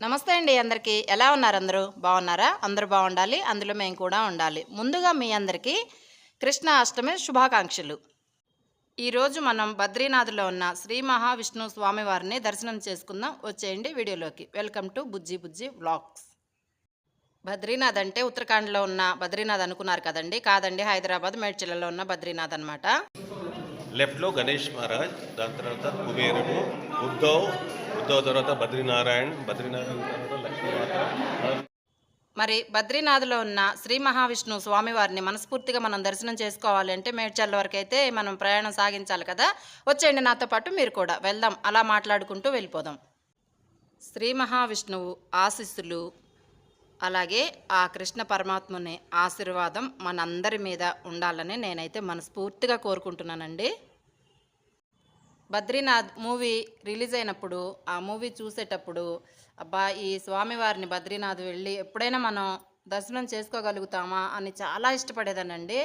నమస్తే అండి అందరికీ. ఎలా ఉన్నారు అందరూ? బాగున్నారా? అందరూ బాగుండాలి. అందులో మేము కూడా ఉండాలి. ముందుగా మీ అందరికీ కృష్ణ అష్టమి శుభాకాంక్షలు. ఈరోజు మనం బద్రీనాథ్లో ఉన్న శ్రీ మహావిష్ణు స్వామివారిని దర్శనం చేసుకుందాం. వచ్చేయండి వీడియోలోకి. Welcome to Bujji Bujji vlogs Badrinath అంటే ఉత్తరాఖండ్లో ఉన్న బద్రీనాథ్ అనుకున్నారు కదండి. కాదండి హైదరాబాద్ మేడ్చిలలో ఉన్న బద్రీనాథ్ అనమాట లెఫ్ట్లో గణేష్ మహారాజ్ దాని తర్వాత కుబేరుడు ఉద్ధవ్ ఉద్ధవ్ తర్వాత బద్రీనారాయణ్ బద్రీనారాయణ తర్వాత లక్ష్మీమాత మరి బద్రీనాథ్లో ఉన్న శ్రీ మహావిష్ణు స్వామివారిని మనస్ఫూర్తిగా మనం దర్శనం చేసుకోవాలి అంటే మేడ్చల్ వరకు అయితే మనం ప్రయాణం సాగించాలి కదా. వచ్చేయండి నాతో పాటు మీరు కూడా. వెళ్దాం. అలా మాట్లాడుకుంటూ వెళ్ళిపోదాం. శ్రీ మహావిష్ణువు ఆశీస్సులు. అలాగే ఆ కృష్ణ పరమాత్ముని ఆశీర్వాదం మనందరి మీద ఉండాలని నేనైతే మనస్ఫూర్తిగా కోరుకుంటున్నానండి. బద్రీనాథ్ మూవీ రిలీజ్ అయినప్పుడు ఆ మూవీ చూసేటప్పుడు అబ్బా ఈ స్వామివారిని బద్రీనాథ్ వెళ్ళి ఎప్పుడైనా మనం దర్శనం చేసుకోగలుగుతామా అని చాలా ఇష్టపడేదానండి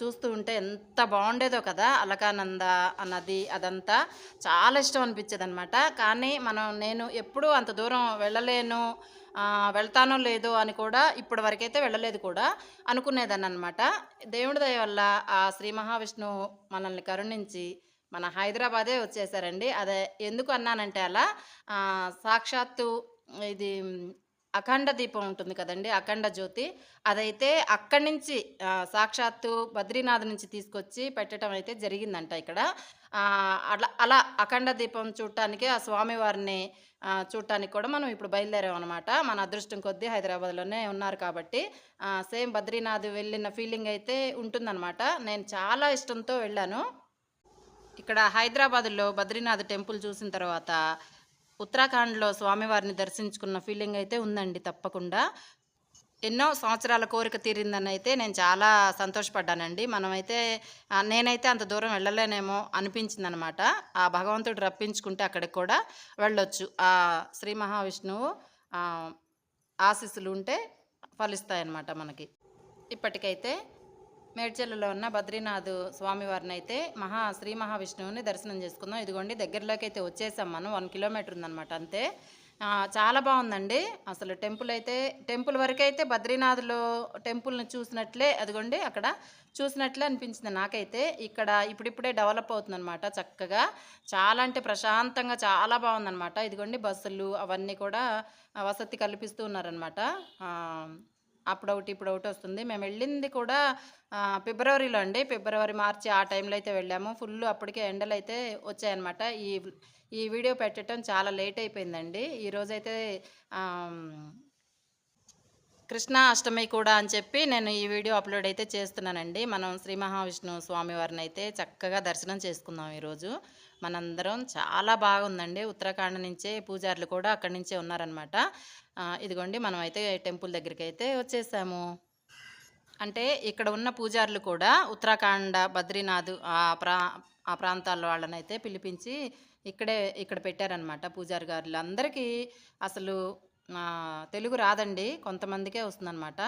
చూస్తూ ఉంటే ఎంత బాగుండేదో కదా అలకానంద అన్నది నది అదంతా చాలా ఇష్టం అనిపించేదనమాట కానీ మనం నేను ఎప్పుడూ అంత దూరం వెళ్ళలేను వెళ్తానో లేదో అని కూడా ఇప్పటి వరకైతే వెళ్ళలేదు కూడా అనుకునేదాన్ని అనమాట దేవుడి దయ వల్ల ఆ శ్రీ మహావిష్ణువు మనల్ని కరుణించి మన హైదరాబాదే వచ్చేసారండి. అదే ఎందుకు అన్నానంటే అలా సాక్షాత్తు ఇది అఖండ దీపం ఉంటుంది కదండి అఖండ జ్యోతి. అదైతే అక్కడి నుంచి సాక్షాత్తు బద్రీనాథ్ నుంచి తీసుకొచ్చి పెట్టడం అయితే జరిగిందంట ఇక్కడ. అలా అలా అఖండ దీపం చూడటానికి ఆ స్వామివారిని చూడటానికి కూడా మనం ఇప్పుడు బయలుదేరాం అనమాట మన అదృష్టం కొద్దీ హైదరాబాద్లోనే ఉన్నారు కాబట్టి సేమ్ బద్రీనాథ్ వెళ్ళిన ఫీలింగ్ అయితే ఉంటుందన్నమాట. నేను చాలా ఇష్టంతో వెళ్ళాను. ఇక్కడ హైదరాబాద్లో బద్రీనాథ్ టెంపుల్ చూసిన తర్వాత ఉత్తరాఖండ్లో స్వామివారిని దర్శించుకున్న ఫీలింగ్ అయితే ఉందండి తప్పకుండా. ఎన్నో సంవత్సరాల కోరిక తీరిందని అయితే నేను చాలా సంతోషపడ్డానండి. మనమైతే నేనైతే అంత దూరం వెళ్ళలేనేమో అనిపించిందనమాట. ఆ భగవంతుడు రప్పించుకుంటే అక్కడికి కూడా వెళ్ళొచ్చు. ఆ శ్రీ మహావిష్ణువు ఆశీస్సులు ఉంటే ఫలిస్తాయన్నమాట మనకి. ఇప్పటికైతే మేడ్చల్లో ఉన్న బద్రీనాథ్ స్వామివారిని అయితే మహా శ్రీ మహావిష్ణువుని దర్శనం చేసుకుందాం. ఇదిగోండి దగ్గరలోకి అయితే వచ్చేసాం మనం. వన్ కిలోమీటర్ ఉందన్నమాట అంతే. చాలా బాగుందండి. అసలు టెంపుల్ అయితే టెంపుల్ వరకు అయితే బద్రీనాథ్లో టెంపుల్ని చూసినట్లే అదిగోండి అక్కడ చూసినట్లే అనిపించింది నాకైతే. ఇక్కడ ఇప్పుడిప్పుడే డెవలప్ అవుతుందన్నమాట చక్కగా. చాలా అంటే ప్రశాంతంగా చాలా బాగుందన్నమాట. ఇదిగోండి బస్సులు అవన్నీ కూడా వసతి కల్పిస్తూ ఉన్నారనమాట అప్పుడొకటి ఇప్పుడు ఒకటి వస్తుంది. మేము వెళ్ళింది కూడా ఫిబ్రవరిలో అండి. ఫిబ్రవరి మార్చి ఆ టైంలో అయితే వెళ్ళాము. ఫుల్ అప్పటికే ఎండలు అయితే వచ్చాయన్నమాట. ఈ ఈ వీడియో పెట్టడం చాలా లేట్ అయిపోయిందండి. ఈరోజైతే కృష్ణా అష్టమి కూడా అని చెప్పి నేను ఈ వీడియో అప్లోడ్ అయితే చేస్తున్నానండి. మనం శ్రీ మహావిష్ణు స్వామి వారిని అయితే చక్కగా దర్శనం చేసుకుందాం ఈరోజు. మనందరం చాలా బాగుందండి. ఉత్తరాఖండ్ నుంచే పూజారులు కూడా అక్కడి నుంచే ఉన్నారనమాట ఇదిగోండి మనం అయితే టెంపుల్ దగ్గరికి అయితే వచ్చేసాము. అంటే ఇక్కడ ఉన్న పూజారులు కూడా ఉత్తరాఖండ బద్రీనాథ్ ఆ ప్రా ఆ ప్రాంతాల వాళ్ళని అయితే పిలిపించి ఇక్కడే ఇక్కడ పెట్టారనమాట పూజారి గారులు. అందరికీ అసలు తెలుగు రాదండి కొంతమందికే వస్తుందన్నమాట.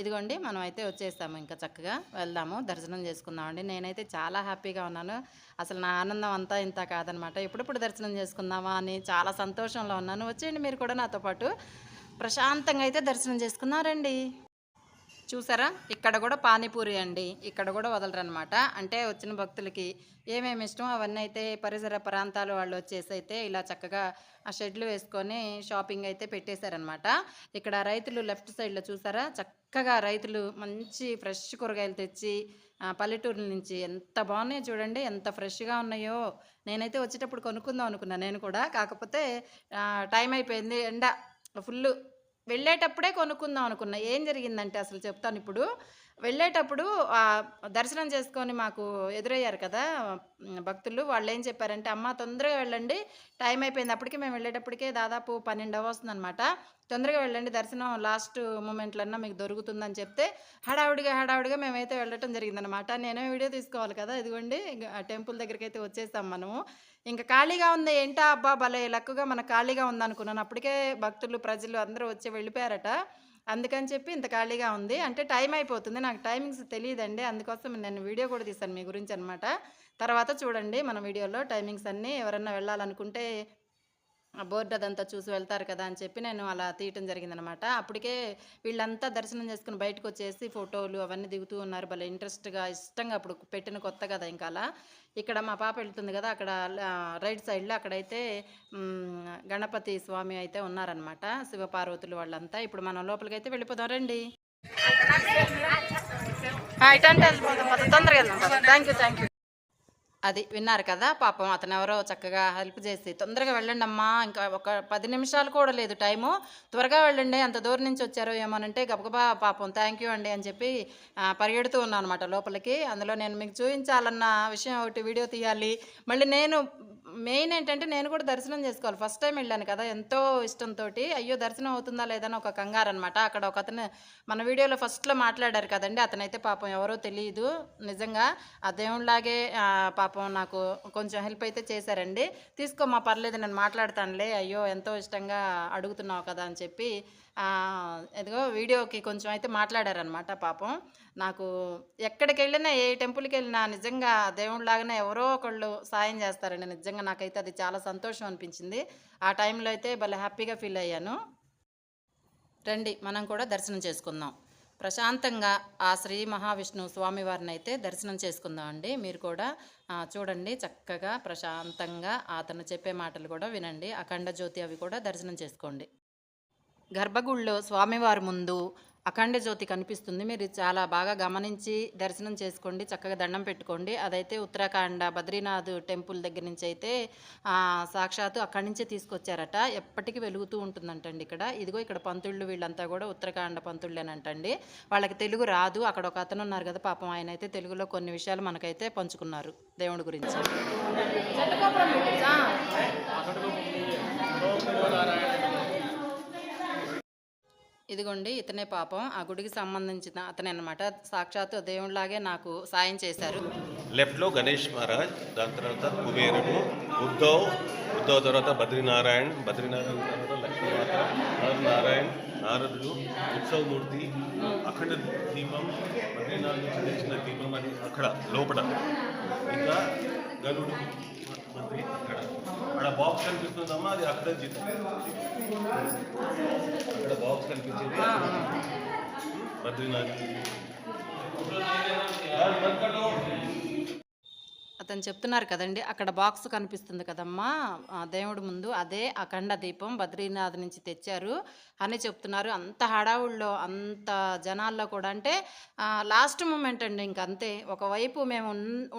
ఇదిగోండి మనం అయితే వచ్చేస్తాము ఇంకా చక్కగా వెళ్దాము దర్శనం చేసుకుందామండి. నేనైతే చాలా హ్యాపీగా ఉన్నాను. అసలు నా ఆనందం అంతా ఇంత కాదనమాట ఎప్పుడప్పుడు దర్శనం చేసుకుందామా అని చాలా సంతోషంలో ఉన్నాను. వచ్చేయండి మీరు కూడా నాతో పాటు. ప్రశాంతంగా అయితే దర్శనం చేసుకున్నారండి చూసారా? ఇక్కడ కూడా పానీపూరి అండి. ఇక్కడ కూడా వదలరనమాట అంటే వచ్చిన భక్తులకి ఏమేమి ఇష్టం అవన్నీ అయితే పరిసర ప్రాంతాల వాళ్ళు వచ్చేసి అయితే ఇలా చక్కగా ఆ షెడ్లు వేసుకొని షాపింగ్ అయితే పెట్టేశారనమాట ఇక్కడ రైతులు లెఫ్ట్ సైడ్లో చూసారా? చక్కగా రైతులు మంచి ఫ్రెష్ కూరగాయలు తెచ్చి పల్లెటూరు నుంచి ఎంత బాగున్నాయో చూడండి ఎంత ఫ్రెష్గా ఉన్నాయో. నేనైతే వచ్చేటప్పుడు కొనుక్కుందాం అనుకున్నా నేను కూడా. కాకపోతే టైం అయిపోయింది. ఎండ ఫుల్ వెళ్ళేటప్పుడే కొనుక్కుందాం అనుకున్నా. ఏం జరిగిందంటే అసలు చెప్తాను ఇప్పుడు. వెళ్ళేటప్పుడు దర్శనం చేసుకొని మాకు ఎదురయ్యారు కదా భక్తులు. వాళ్ళు ఏం చెప్పారంటే అమ్మ తొందరగా వెళ్ళండి. టైం అయిపోయింది. అప్పటికి మేము వెళ్ళేటప్పటికే దాదాపు పన్నెండు వస్తుందన్నమాట తొందరగా వెళ్ళండి. దర్శనం లాస్ట్ మూమెంట్లన్నా మీకు దొరుకుతుందని చెప్తే హడావుడిగా హడావుడిగా మేమైతే వెళ్ళటం జరిగిందనమాట నేనే వీడియో తీసుకోవాలి కదా ఇదిగోండి. ఆ టెంపుల్ దగ్గరికి అయితే వచ్చేసాం మనము. ఇంకా ఖాళీగా ఉంది. ఏంటా అబ్బా భలే లక్కుగా మన ఖాళీగా ఉందనుకున్నాను. అప్పటికే భక్తులు ప్రజలు అందరూ వచ్చి వెళ్ళిపోయారట. అందుకని చెప్పి ఇంత ఖాళీగా ఉంది. అంటే టైం అయిపోతుంది. నాకు టైమింగ్స్ తెలియదండి. అందుకోసం నేను వీడియో కూడా తీశాను మీ గురించి అనమాట తర్వాత చూడండి మన వీడియోలో టైమింగ్స్ అన్నీ ఎవరన్నా వెళ్ళాలనుకుంటే ఆ బోర్డు అదంతా చూసి వెళ్తారు కదా అని చెప్పి నేను అలా తీయటం జరిగిందనమాట. అప్పటికే వీళ్ళంతా దర్శనం చేసుకుని బయటకు వచ్చేసి ఫోటోలు అవన్నీ దిగుతూ ఉన్నారు. భలే ఇంట్రెస్ట్గా ఇష్టంగా అప్పుడు పెట్టిన కొత్త కదా ఇంకా అలా. ఇక్కడ మా పాప వెళ్తుంది కదా అక్కడ రైట్ సైడ్లో అక్కడైతే గణపతి స్వామి అయితే ఉన్నారనమాట. శివపార్వతులు వాళ్ళంతా. ఇప్పుడు మనం లోపలికి అయితే వెళ్ళిపోదాం. రండి. ఇటంటే తొందరగా వెళ్దాం. థ్యాంక్ యూ థ్యాంక్ యూ అది విన్నారు కదా పాపం అతను ఎవరో చక్కగా హెల్ప్ చేసి తొందరగా వెళ్ళండి అమ్మా ఇంకా ఒక పది నిమిషాలు కూడా లేదు టైము త్వరగా వెళ్ళండి అంత దూరం నుంచి వచ్చారో ఏమోనంటే గబగబా పాపం థ్యాంక్ యూ అండి అని చెప్పి పరిగెడుతూ ఉన్నాను అనమాట లోపలికి. అందులో నేను మీకు చూపించాలన్న విషయం ఒకటి వీడియో తీయాలి. మళ్ళీ నేను మెయిన్ ఏంటంటే నేను కూడా దర్శనం చేసుకోవాలి. ఫస్ట్ టైం వెళ్ళాను కదా ఎంతో ఇష్టంతో అయ్యో దర్శనం అవుతుందా లేదని ఒక కంగారు అనమాట అక్కడ ఒక అతను మన వీడియోలో ఫస్ట్లో మాట్లాడారు కదండి అతనైతే పాపం ఎవరో తెలియదు నిజంగా. ఆ దేవుళ్ళలాగే పాపం నాకు కొంచెం హెల్ప్ అయితే చేశారండి. తీసుకోమా పర్లేదు నేను మాట్లాడతానులే. అయ్యో ఎంతో ఇష్టంగా అడుగుతున్నావు కదా అని చెప్పి ఎదుగో వీడియోకి కొంచెం అయితే మాట్లాడారనమాట పాపం. నాకు ఎక్కడికి వెళ్ళినా ఏ టెంపుల్కి వెళ్ళినా నిజంగా దేవుళ్ళలాగానే ఎవరో ఒకళ్ళు సాయం చేస్తారండి. నిజంగా నాకైతే అది చాలా సంతోషం అనిపించింది. ఆ టైంలో అయితే భలే హ్యాపీగా ఫీల్ అయ్యాను. రండి మనం కూడా దర్శనం చేసుకుందాం. ప్రశాంతంగా ఆ శ్రీ మహావిష్ణు స్వామివారిని అయితే దర్శనం చేసుకుందాం అండి. మీరు కూడా చూడండి చక్కగా ప్రశాంతంగా అతను చెప్పే మాటలు కూడా వినండి. అఖండ జ్యోతి అవి కూడా దర్శనం చేసుకోండి. గర్భగుడిలో స్వామివారి ముందు అఖండ జ్యోతి కనిపిస్తుంది. మీరు చాలా బాగా గమనించి దర్శనం చేసుకోండి. చక్కగా దండం పెట్టుకోండి. అదైతే ఉత్తరాఖండ బద్రీనాథ్ టెంపుల్ దగ్గర నుంచి అయితే సాక్షాత్తు అక్కడి నుంచే తీసుకొచ్చారట. ఎప్పటికీ వెలుగుతూ ఉంటుందంటండి ఇక్కడ. ఇదిగో ఇక్కడ పంతుళ్ళు వీళ్ళంతా కూడా ఉత్తరాఖండ పంతుళ్ళేనంటండి. వాళ్ళకి తెలుగు రాదు. అక్కడ ఒక అతను ఉన్నారు కదా పాపం. ఆయన అయితే తెలుగులో కొన్ని విషయాలు మనకైతే పంచుకున్నారు దేవుడి గురించి. ఇదిగోండి ఇతనే పాపం. ఆ గుడికి సంబంధించిన అతనే అనమాట సాక్షాత్తు దేవుళ్ళలాగే నాకు సాయం చేశారు. లెఫ్ట్లో గణేష్ మహారాజ్ దాని తర్వాత కుబేరుడు ఉద్ధవ్ ఉద్ధవ్ తర్వాత బద్రీనారాయణ్ బద్రీనారాయణ తర్వాత లక్ష్మీమాత నారాయణ నారదుడు ఉత్సవమూర్తి అక్కడ దీపం బద్రీనాథ్ నుంచి తెచ్చిన దీపం అని అక్కడ లోపల. ఇంకా గరుడు మంత్రి అక్కడ. అక్కడ బాక్స్ కనిపిస్తుందమ్మా అది అక్కడ జీతం. అక్కడ బాక్స్ కనిపించేది. బద్రీనాథ్. అతను చెప్తున్నారు కదండి అక్కడ బాక్స్ కనిపిస్తుంది కదమ్మా దేవుడి ముందు అదే అఖండ దీపం బద్రీనాథ్ నుంచి తెచ్చారు అని చెప్తున్నారు. అంత హడావుల్లో అంత జనాల్లో కూడా అంటే లాస్ట్ మూమెంట్ అండి ఇంక అంతే. ఒకవైపు మేము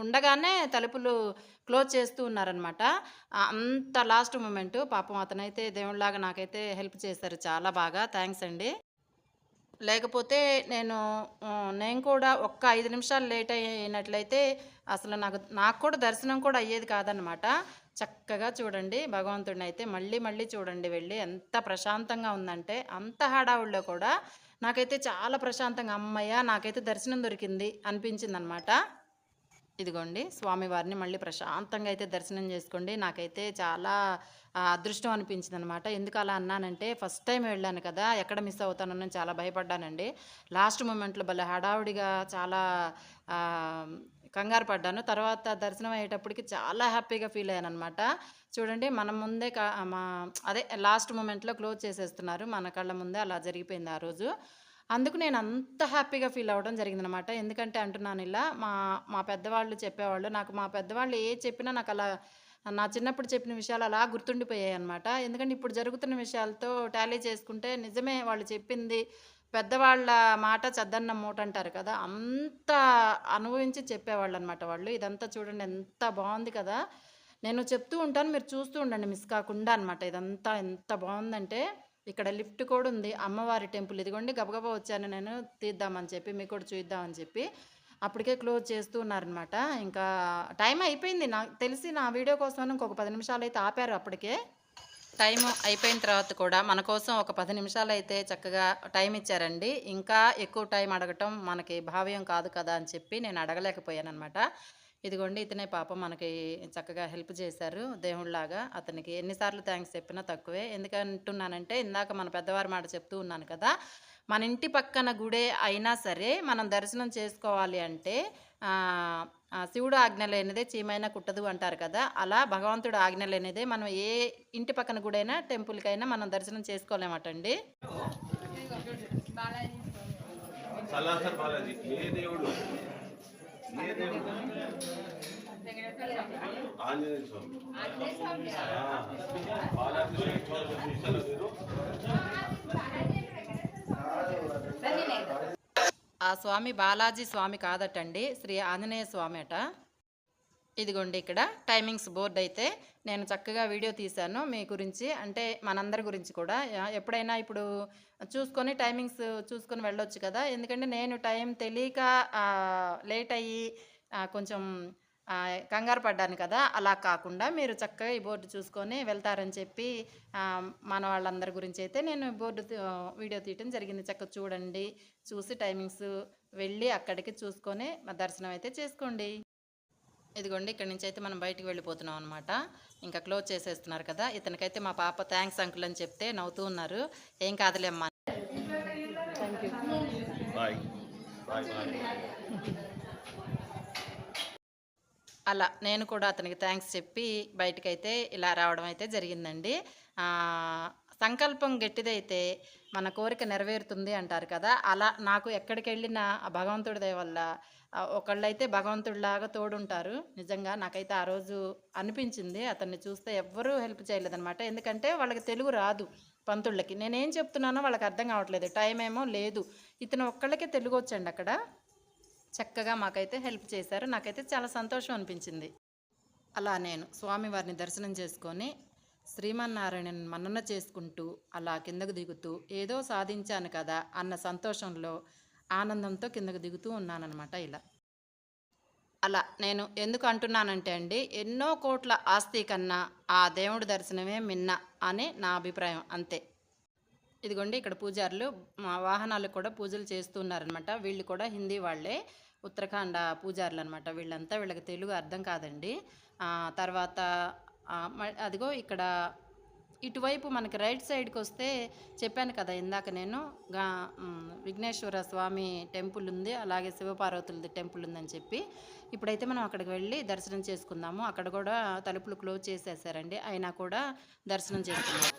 ఉండగానే తలుపులు క్లోజ్ చేస్తూ ఉన్నారనమాట అంత లాస్ట్ మూమెంట్. పాపం అతనైతే దేవుళ్ళలాగా నాకైతే హెల్ప్ చేశారు చాలా బాగా. థ్యాంక్స్ అండి. లేకపోతే నేను నేను కూడా ఒక్క ఐదు నిమిషాలు లేట్ అయినట్లయితే అసలు నాకు నాకు కూడా దర్శనం కూడా అయ్యేది కాదనమాట చక్కగా చూడండి. భగవంతుడిని అయితే మళ్ళీ మళ్ళీ చూడండి వెళ్ళి ఎంత ప్రశాంతంగా ఉందంటే అంత హడావుల్లో కూడా నాకైతే చాలా ప్రశాంతంగా అమ్మయ్య నాకైతే దర్శనం దొరికింది అనిపించింది అనమాట ఇదిగోండి స్వామివారిని మళ్ళీ ప్రశాంతంగా అయితే దర్శనం చేసుకోండి. నాకైతే చాలా అదృష్టం అనిపించింది అనమాట ఎందుకు అలా అన్నానంటే ఫస్ట్ టైం వెళ్ళాను కదా ఎక్కడ మిస్ అవుతానని చాలా భయపడ్డానండి. లాస్ట్ మూమెంట్లో భలే హడావుడిగా చాలా కంగారు పడ్డాను. తర్వాత దర్శనం అయ్యేటప్పటికి చాలా హ్యాపీగా ఫీల్ అయ్యాను అనమాట చూడండి మన ముందే కా మా అదే లాస్ట్ మూమెంట్లో క్లోజ్ చేసేస్తున్నారు. మన కళ్ళ ముందే అలా జరిగిపోయింది ఆ రోజు. అందుకు నేను అంత హ్యాపీగా ఫీల్ అవ్వడం జరిగిందనమాట ఎందుకంటే అంటున్నాను ఇలా మా మా పెద్దవాళ్ళు చెప్పేవాళ్ళు నాకు మా పెద్దవాళ్ళు ఏ చెప్పినా నాకు అలా నా చిన్నప్పుడు చెప్పిన విషయాలు అలా గుర్తుండిపోయాయి అనమాట ఎందుకంటే ఇప్పుడు జరుగుతున్న విషయాలతో టాలీ చేసుకుంటే నిజమే వాళ్ళు చెప్పింది పెద్దవాళ్ళ మాట చద్దన్న మూట అంటారు కదా అంత అనుభవించి చెప్పేవాళ్ళు అనమాట వాళ్ళు. ఇదంతా చూడండి ఎంత బాగుంది కదా. నేను చెప్తూ ఉంటాను మీరు చూస్తూ ఉండండి మిస్ కాకుండా అనమాట ఇదంతా ఎంత బాగుందంటే ఇక్కడ లిఫ్ట్ కూడా ఉంది. అమ్మవారి టెంపుల్ ఇదిగోండి గబగబా వచ్చాను నేను తీద్దామని చెప్పి మీకు కూడా చూద్దామని చెప్పి అప్పటికే క్లోజ్ చేస్తూ ఉన్నారనమాట ఇంకా టైం అయిపోయింది. నాకు తెలిసి నా వీడియో కోసం ఇంకొక పది నిమిషాలు అయితే ఆపారు అప్పటికే. టైం అయిపోయిన తర్వాత కూడా మన కోసం ఒక పది నిమిషాలు అయితే చక్కగా టైం ఇచ్చారండి. ఇంకా ఎక్కువ టైం అడగటం మనకి భావ్యం కాదు కదా అని చెప్పి నేను అడగలేకపోయాను అనమాట ఇదిగోండి ఇతనే పాపం మనకి చక్కగా హెల్ప్ చేశారు దేవుళ్ళలాగా. అతనికి ఎన్నిసార్లు థ్యాంక్స్ చెప్పినా తక్కువే. ఎందుకంటున్నానంటే ఇందాక మన పెద్దవారి మాట చెప్తూ ఉన్నాను కదా మన ఇంటి పక్కన గుడే అయినా సరే మనం దర్శనం చేసుకోవాలి అంటే శివుడు ఆజ్ఞ లేనిదే చీమైనా కుట్టదు అంటారు కదా. అలా భగవంతుడు ఆజ్ఞ లేనిదే మనం ఏ ఇంటి పక్కన గుడైనా టెంపుల్కైనా మనం దర్శనం చేసుకోలేమటండి? బాలాజీ ఏ దేవుడు? ఏ దేవుడు? ఆంజనేయ స్వామి ఆ, బాలాజీ స్వామి చూసారా మీరు ఆ స్వామి బాలాజీ స్వామి కాదటండి. శ్రీ ఆంజనేయ స్వామి అట. ఇదిగోండి ఇక్కడ టైమింగ్స్ బోర్డు అయితే నేను చక్కగా వీడియో తీశాను మీ గురించి అంటే మనందరి గురించి కూడా. ఎప్పుడైనా ఇప్పుడు చూసుకొని టైమింగ్స్ చూసుకొని వెళ్ళొచ్చు కదా. ఎందుకంటే నేను టైం తెలియక లేట్ అయ్యి కొంచెం కంగారు పడ్డాను కదా అలా కాకుండా మీరు చక్కగా ఈ బోర్డు చూసుకొని వెళ్తారని చెప్పి మన వాళ్ళందరి గురించి అయితే నేను బోర్డు వీడియో తీయటం జరిగింది. చక్కగా చూడండి చూసి టైమింగ్స్ వెళ్ళి అక్కడికి చూసుకొని మా దర్శనం అయితే చేసుకోండి. ఇదిగోండి ఇక్కడి నుంచి అయితే మనం బయటికి వెళ్ళిపోతున్నాం అనమాట ఇంకా క్లోజ్ చేసేస్తున్నారు కదా ఇతనికైతే మా పాప థ్యాంక్స్ అంకుల్ అని చెప్తే నవ్వుతూ ఉన్నారు. ఏం కాదులేమ్మా థ్యాంక్ యూ అలా నేను కూడా అతనికి థ్యాంక్స్ చెప్పి బయటకైతే ఇలా రావడం అయితే జరిగిందండి. సంకల్పం గట్టిదైతే మన కోరిక నెరవేరుతుంది అంటారు కదా అలా నాకు ఎక్కడికి వెళ్ళినా భగవంతుడి దయ వల్ల ఒకళ్ళైతే భగవంతుడిలాగా తోడుంటారు. నిజంగా నాకైతే ఆ రోజు అనిపించింది అతన్ని చూస్తే ఎవ్వరూ హెల్ప్ చేయలేదనమాట ఎందుకంటే వాళ్ళకి తెలుగు రాదు పంతుళ్ళకి. నేనేం చెప్తున్నానో వాళ్ళకి అర్థం కావట్లేదు. టైం ఏమో లేదు. ఇతను ఒక్కళ్ళకే తెలుగు వచ్చండి అక్కడ. చక్కగా మాకైతే హెల్ప్ చేశారు. నాకైతే చాలా సంతోషం అనిపించింది. అలా నేను స్వామివారిని దర్శనం చేసుకొని శ్రీమన్నారాయణ మన్నన చేసుకుంటూ అలా కిందకు దిగుతూ ఏదో సాధించాను కదా అన్న సంతోషంలో ఆనందంతో కిందకు దిగుతూ ఉన్నానన్నమాట ఇలా. అలా నేను ఎందుకు అంటున్నానంటే అండి ఎన్నో కోట్ల ఆస్తి కన్నా ఆ దేవుడి దర్శనమే మిన్న అని నా అభిప్రాయం అంతే. ఇదిగోండి ఇక్కడ పూజారులు మా వాహనాలకు కూడా పూజలు చేస్తున్నారనమాట వీళ్ళు కూడా హిందీ వాళ్ళే. ఉత్తరాఖండ పూజారులు అనమాట వీళ్ళంతా వీళ్ళకి తెలుగు అర్థం కాదండి. తర్వాత అదిగో ఇక్కడ ఇటువైపు మనకి రైట్ సైడ్కి వస్తే చెప్పాను కదా ఇందాక నేను గా విఘ్నేశ్వర స్వామి టెంపుల్ ఉంది అలాగే శివపార్వతులది టెంపుల్ ఉందని చెప్పి. ఇప్పుడైతే మనం అక్కడికి వెళ్ళి దర్శనం చేసుకుందాము. అక్కడ కూడా తలుపులు క్లోజ్ చేసేసారండి. అయినా కూడా దర్శనం చేసుకుందాం.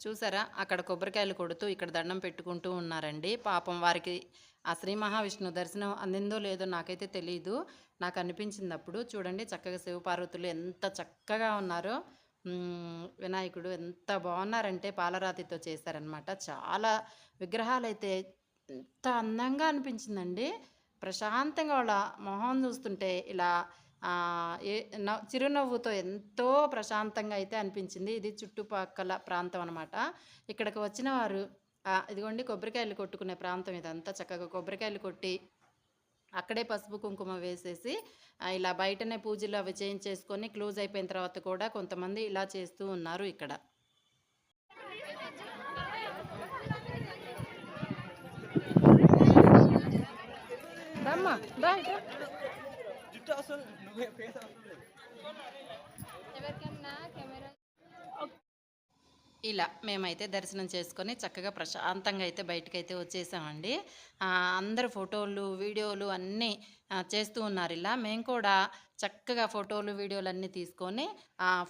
చూసారా? అక్కడ కొబ్బరికాయలు కొడుతూ ఇక్కడ దండం పెట్టుకుంటూ ఉన్నారండి. పాపం వారికి ఆ శ్రీ మహావిష్ణు దర్శనం అందిందో లేదో నాకైతే తెలియదు నాకు అనిపించింది అప్పుడు చూడండి చక్కగా శివపార్వతులు ఎంత చక్కగా ఉన్నారో. వినాయకుడు ఎంత బాగున్నారంటే పాలరాతితో చేశారనమాట చాలా విగ్రహాలు అయితే ఎంత అందంగా అనిపించిందండి. ప్రశాంతంగా వాళ్ళ మొహం చూస్తుంటే ఇలా చిరునవ్వుతో ఎంతో ప్రశాంతంగా అయితే అనిపించింది. ఇది చుట్టుపక్కల ప్రాంతం అనమాట ఇక్కడికి వచ్చిన వారు ఇదిగోండి కొబ్బరికాయలు కొట్టుకునే ప్రాంతం ఇదంతా చక్కగా కొబ్బరికాయలు కొట్టి అక్కడే పసుపు కుంకుమ వేసేసి ఇలా బయటనే పూజలు అవి చేయించేసుకొని క్లోజ్ అయిపోయిన తర్వాత కూడా కొంతమంది ఇలా చేస్తూ ఉన్నారు ఇక్కడ. రమ్మా. ఇలా మేమైతే దర్శనం చేసుకొని చక్కగా ప్రశాంతంగా అయితే బయటకైతే వచ్చేసామండి. అందరు ఫోటోలు వీడియోలు అన్నీ చేస్తూ ఉన్నారు ఇలా. మేము కూడా చక్కగా ఫోటోలు వీడియోలు అన్నీ తీసుకొని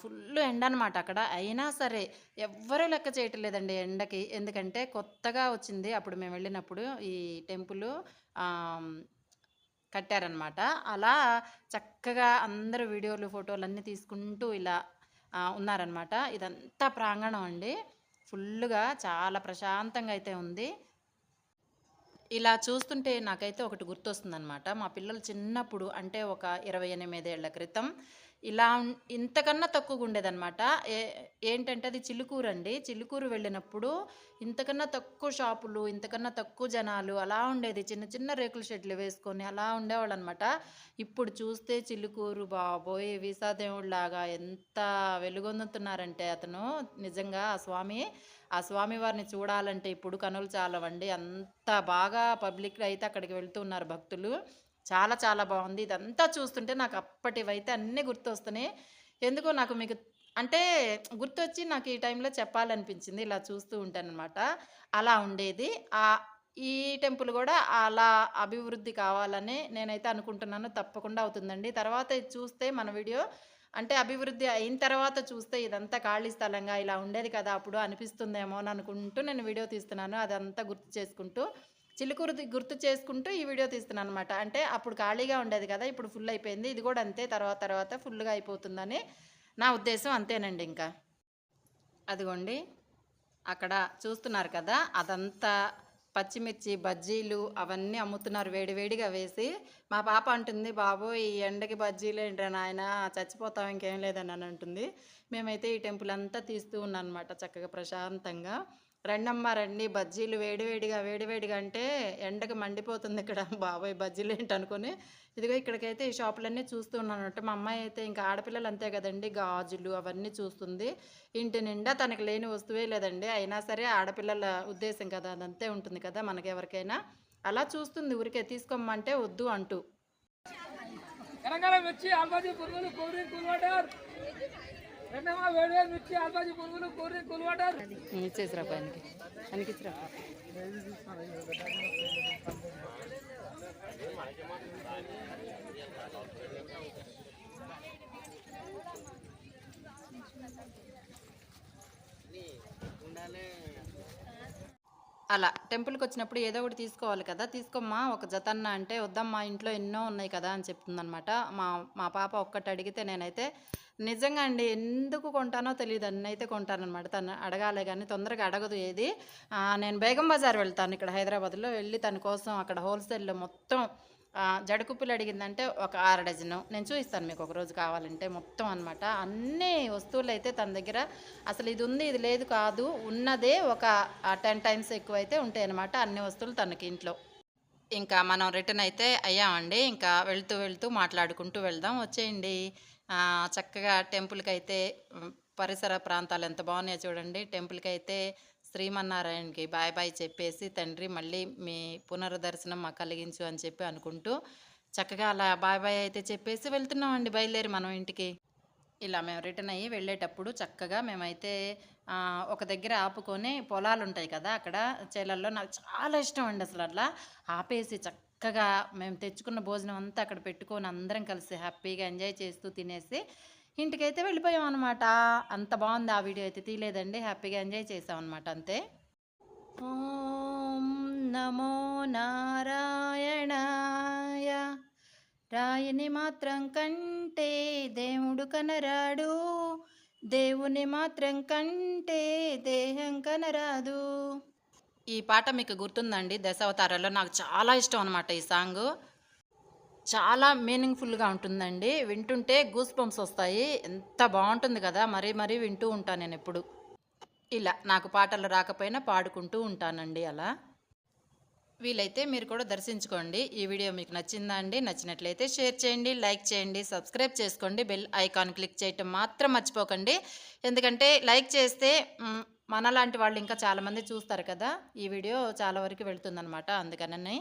ఫుల్ ఎండ అనమాట అక్కడ. అయినా సరే ఎవ్వరూ లెక్క చేయటం లేదండి ఎండకి. ఎందుకంటే కొత్తగా వచ్చింది. అప్పుడు మేము వెళ్ళినప్పుడు ఈ టెంపుల్ కట్టారనమాట అలా చక్కగా అందరూ వీడియోలు ఫోటోలు అన్నీ తీసుకుంటూ ఇలా ఉన్నారనమాట ఇదంతా ప్రాంగణం అండి. ఫుల్గా చాలా ప్రశాంతంగా అయితే ఉంది. ఇలా చూస్తుంటే నాకైతే ఒకటి గుర్తొస్తుందనమాట మా పిల్లలు చిన్నప్పుడు అంటే ఒక ఇరవై ఎనిమిదేళ్ళ క్రితం ఇలా ఇంతకన్నా తక్కువగా ఉండేదన్నమాట ఏ ఏంటంటే అది చిలుకూరు అండి చిలుకూరు వెళ్ళినప్పుడు ఇంతకన్నా తక్కువ షాపులు ఇంతకన్నా తక్కువ జనాలు అలా ఉండేది. చిన్న చిన్న రేకుల షెడ్లు వేసుకొని అలా ఉండేవాళ్ళు అనమాట ఇప్పుడు చూస్తే చిలుకూరు బాబోయ్! వీసాదేవుడిలాగా ఎంత వెలుగొందుతున్నారంటే అతను. నిజంగా ఆ స్వామి ఆ స్వామి వారిని చూడాలంటే ఇప్పుడు కనులు చాలవండి. అంత బాగా పబ్లిక్ అయితే అక్కడికి వెళ్తున్నారు భక్తులు. చాలా చాలా బాగుంది. ఇదంతా చూస్తుంటే నాకు అప్పటివైతే అన్నీ గుర్తొస్తున్నాయి. ఎందుకో నాకు మీకు అంటే గుర్తొచ్చి నాకు ఈ టైంలో చెప్పాలనిపించింది. ఇలా చూస్తూ ఉంటానన్నమాట. అలా ఉండేది. ఆ ఈ టెంపుల్ కూడా అలా అభివృద్ధి కావాలని నేనైతే అనుకుంటున్నాను. తప్పకుండా అవుతుందండి. తర్వాత ఇది చూస్తే మన వీడియో అంటే అభివృద్ధి అయిన తర్వాత చూస్తే ఇదంతా ఖాళీ స్థలంగా ఇలా ఉండేది కదా అప్పుడు అనిపిస్తుందేమో అని అనుకుంటూ నేను వీడియో తీస్తున్నాను. అదంతా గుర్తు చేసుకుంటూ చిలుకూరు గుర్తు చేసుకుంటూ ఈ వీడియో తీస్తున్నాను అనమాట అంటే అప్పుడు ఖాళీగా ఉండేది కదా ఇప్పుడు ఫుల్ అయిపోయింది. ఇది కూడా అంతే తర్వాత తర్వాత ఫుల్గా అయిపోతుందని నా ఉద్దేశం అంతేనండి ఇంకా. అదిగోండి. అక్కడ చూస్తున్నారు కదా అదంతా పచ్చిమిర్చి బజ్జీలు అవన్నీ అమ్ముతున్నారు వేడివేడిగా వేసి. మా పాప అంటుంది బాబు ఈ ఎండకి బజ్జీలు ఏంట్రా నాయన చచ్చిపోతాం ఇంకేం లేదని అని అంటుంది. మేమైతే ఈ టెంపుల్ అంతా తీస్తూ ఉన్నాం అనమాట చక్కగా ప్రశాంతంగా. రండమ్మ రండి. బజ్జీలు వేడివేడిగా వేడివేడిగా అంటే ఎండకి మండిపోతుంది ఇక్కడ. బాబోయ్ బజ్జీలు ఏంటనుకొని. ఇదిగో ఇక్కడికైతే ఈ షాపులన్నీ చూస్తూ ఉన్నాను అంటే మా అమ్మాయి అయితే ఇంకా ఆడపిల్లలు అంతే కదండి. గాజులు అవన్నీ చూస్తుంది. ఇంటి నిండా తనకి లేని వస్తువే లేదండి. అయినా సరే ఆడపిల్లల ఉద్దేశం కదా. అదంతే ఉంటుంది కదా మనకి ఎవరికైనా. అలా చూస్తుంది ఊరికే తీసుకోమంటే వద్దు అంటూ. తెలంగాణ ఆల్బాజీ ఇచ్చేసిరా పైనకి అలా టెంపుల్కి వచ్చినప్పుడు ఏదో ఒకటి తీసుకోవాలి కదా. తీసుకోమ్మా ఒక జతన్న అంటే వద్దమ్మా ఇంట్లో ఎన్నో ఉన్నాయి కదా అని చెప్తుందనమాట మా మా పాప ఒక్కటి అడిగితే నేనైతే నిజంగా అండి ఎందుకు కొంటానో తెలియదు అన్నీ అయితే కొంటానమాట తను అడగాలే కానీ తొందరగా అడగదు ఏది. నేను బేగం బజార్ వెళ్తాను ఇక్కడ హైదరాబాద్లో. వెళ్ళి తన కోసం అక్కడ హోల్సేల్లో మొత్తం జడకుప్పులు అడిగిందంటే ఒక ఆరు డజను. నేను చూపిస్తాను మీకు ఒకరోజు కావాలంటే మొత్తం అనమాట అన్ని వస్తువులు అయితే తన దగ్గర అసలు ఇది ఉంది ఇది లేదు కాదు. ఉన్నదే ఒక టెన్ టైమ్స్ ఎక్కువ అయితే ఉంటాయి అనమాట అన్ని వస్తువులు తనకి ఇంట్లో. ఇంకా మనం రిటర్న్ అయితే అయ్యామండి. ఇంకా వెళ్తూ వెళ్తూ మాట్లాడుకుంటూ వెళ్దాం. వచ్చేయండి. చక్కగా టెంపుల్కి అయితే పరిసర ప్రాంతాలు ఎంత బాగున్నాయో చూడండి. టెంపుల్కి అయితే శ్రీమన్నారాయణకి బాయ్ బాయ్ చెప్పేసి తండ్రి మళ్ళీ మీ పునర్దర్శనం మాకు కలిగించు అని చెప్పి అనుకుంటూ చక్కగా అలా బాయ్ బాయ్ అయితే చెప్పేసి వెళ్తున్నామండి బయలుదేరి మనం ఇంటికి. ఇలా మేము రిటర్న్ అయ్యి వెళ్ళేటప్పుడు చక్కగా మేమైతే ఒక దగ్గర ఆపుకొని పొలాలు ఉంటాయి కదా అక్కడ చేలల్లో. నాకు చాలా ఇష్టం అండి అసలు అట్లా ఆపేసి చక్క చక్కగా మేము తెచ్చుకున్న భోజనం అంతా అక్కడ పెట్టుకొని అందరం కలిసి హ్యాపీగా ఎంజాయ్ చేస్తూ తినేసి ఇంటికైతే వెళ్ళిపోయాం అనమాట అంత బాగుంది ఆ వీడియో అయితే తీయలేదండి. హ్యాపీగా ఎంజాయ్ చేసాం అనమాట అంతే. ఓం నమో నారాయణాయ. రాయని మాత్రం కంటే దేవుడు కనరాడు. దేవుని మాత్రం కంటే దేహం కనరాదు. ఈ పాట మీకు గుర్తుందండి? దశావతారాల్లో నాకు చాలా ఇష్టం అనమాట ఈ సాంగ్. చాలా మీనింగ్ఫుల్గా ఉంటుందండి. వింటుంటే గూస్ బంప్స్ వస్తాయి. ఎంత బాగుంటుంది కదా! మరీ మరీ వింటూ ఉంటాను నేను ఎప్పుడు. ఇలా నాకు పాటలు రాకపోయినా పాడుకుంటూ ఉంటానండి అలా. వీలైతే మీరు కూడా దర్శించుకోండి. ఈ వీడియో మీకు నచ్చిందా అండి? నచ్చినట్లయితే షేర్ చేయండి లైక్ చేయండి సబ్స్క్రైబ్ చేసుకోండి. బెల్ ఐకాన్ క్లిక్ చేయటం మాత్రం మర్చిపోకండి. ఎందుకంటే లైక్ చేస్తే మనలాంటి వాళ్ళు ఇంకా చాలామంది చూస్తారు కదా ఈ వీడియో చాలా వరకు వెళ్తుందనమాట అందుకనని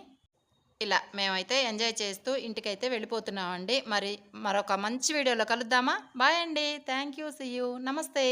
ఇలా మేమైతే ఎంజాయ్ చేస్తూ ఇంటికైతే వెళ్ళిపోతున్నామండి. మరి మరొక మంచి వీడియోలో కలుద్దామా? బాయ్ అండి. Thank you. See you. నమస్తే.